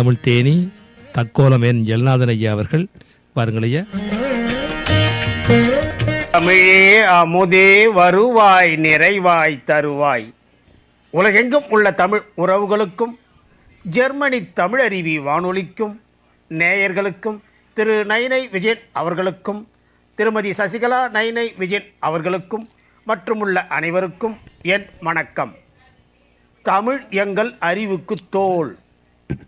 தமிழ் தேனி தக்கோலம் என் ஜெல்நாதன் ஐயா அவர்கள். பாருங்கள் தமிழே அமுதே வருவாய் நிறைவாய் தருவாய். உலகெங்கும் உள்ள தமிழ் உறவுகளுக்கும் ஜெர்மனி தமிழருவி வானொலிக்கும் நேயர்களுக்கும் திரு நைனை விஜயன் அவர்களுக்கும் திருமதி சசிகலா நைனை விஜயன் அவர்களுக்கும் மற்றும் உள்ள அனைவருக்கும் என் வணக்கம். தமிழ் எங்கள் அறிவுக்கு தோல்.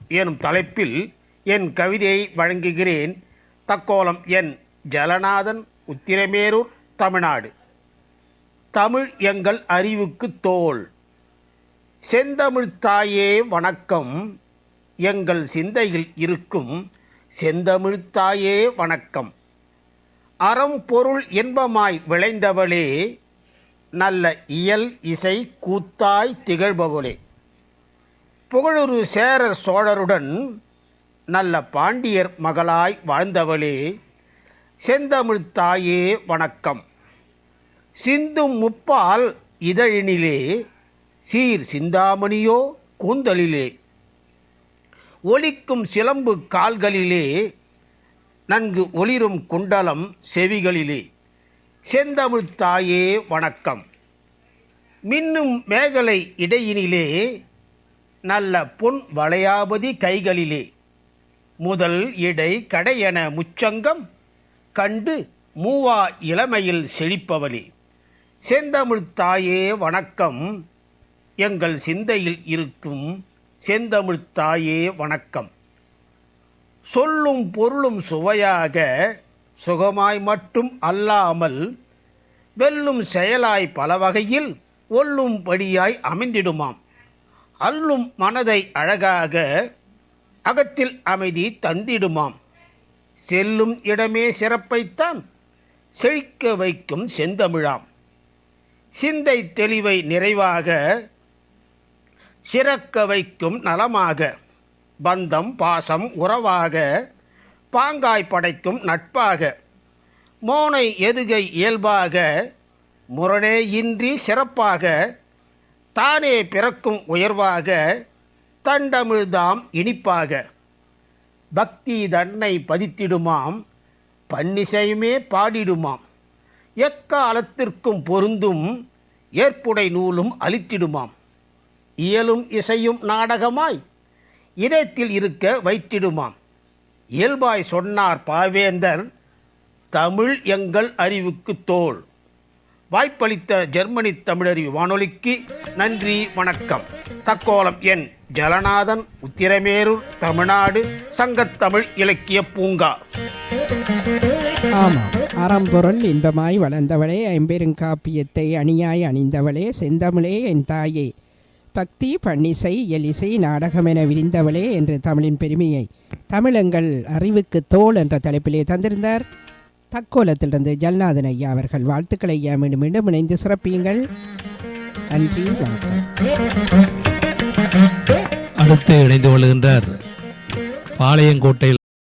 எனும் தலைப்பில் என் கவிதையை வழங்குகிறேன். தக்கோலம் என் ஜலநாதன் உத்திரமேரூர் தமிழ்நாடு. தமிழ் எங்கள் அறிவுக்கு தோல். செந்தமிழ் தாயே வணக்கம். எங்கள் சிந்தையில் இருக்கும் செந்தமிழ் தாயே வணக்கம். அறம் பொருள் இன்பமாய் விளைந்தவளே நல்ல இயல் இசை கூத்தாய் திகழ்பவளே. புகழொரு சேரர் சோழருடன் நல்ல பாண்டியர் மகளாய் வாழ்ந்தவளே செந்தமிழ் தாயே வணக்கம். சிந்தும் முப்பால் இதழினிலே சீர் சிந்தாமணியோ கூந்தலிலே. ஒலிக்கும் சிலம்பு கால்களிலே நன்கு ஒளிரும் குண்டலம் செவிகளிலே. செந்தமிழ் தாயே வணக்கம். மின்னும் மேகலை இடையினிலே நல்ல பொன் வளையாபதி கைகளிலே. முதல் இடை கடையென முச்சங்கம் கண்டு மூவா இளமையில் செழிப்பவளே. செந்தமிழ் தாயே வணக்கம் எங்கள் சிந்தையில் இருக்கும் செந்தமிழ் தாயே வணக்கம். சொல்லும் பொருளும் சுவையாக சுகமாய் மட்டும் அல்லாமல் வெல்லும் செயலாய் பல வகையில் ஒல்லும்படியாய் அமைந்திடுமாம். அல்லும் மனதை அழகாக அகத்தில் அமைதி தந்திடுமாம். செல்லும் இடமே சிறப்பைத்தான் செழிக்க வைக்கும் செந்தமிழாம். சிந்தை தெளிவை நிறைவாக சிறக்க வைக்கும் நலமாக பந்தம் பாசம் உறவாக பாங்காய் படைக்கும் நட்பாக மோனை எதுகை இயல்பாக முரணே இன்றி சிறப்பாக தானே பிறக்கும் உயர்வாக தண்டமிழ்தாம் இனிப்பாக. பக்தி தன்னை பதித்திடுமாம் பன்னிசையுமே பாடிடுமாம். எக்காலத்திற்கும் பொருந்தும் ஏற்புடை நூலும் அளித்திடுமாம். இயலும் இசையும் நாடகமாய் இதயத்தில் இருக்க வைத்திடுமாம். இயல்பாய் சொன்னார் பாவேந்தர் தமிழ் எங்கள் அறிவுக்கு தோல். வாய்ப்பளித்த ஜெர்மனி தமிழறிவு வானொலிக்கு நன்றி வணக்கம். தக்கோலம் என் ஜலநாதன் உத்திரமேரூர் தமிழ்நாடு சங்கத்தமிழ் இலக்கிய பூங்கா. ஆமாம். அறம்பொருள் இன்பமாய் வளர்ந்தவளே ஐம்பெருங்காப்பியத்தை அணியாய் அணிந்தவளே செந்தமிழே என் தாயே. பக்தி பன்னிசை எலிசை நாடகம் என விரிந்தவளே என்று தமிழின் பெருமையை தமிழங்கள் அறிவுக்கு தோல் என்ற தலைப்பிலே தந்திருந்தார். தக்கோலத்திலிருந்து ஜல்லாதன் ஐயா அவர்கள் வாழ்த்துக்களை ஐயா. மீண்டும் மீண்டும் இணைந்து சிறப்பியுங்கள். நன்றி அடுத்து இணைந்து கொள்கின்றார் பாளையங்கோட்டையில்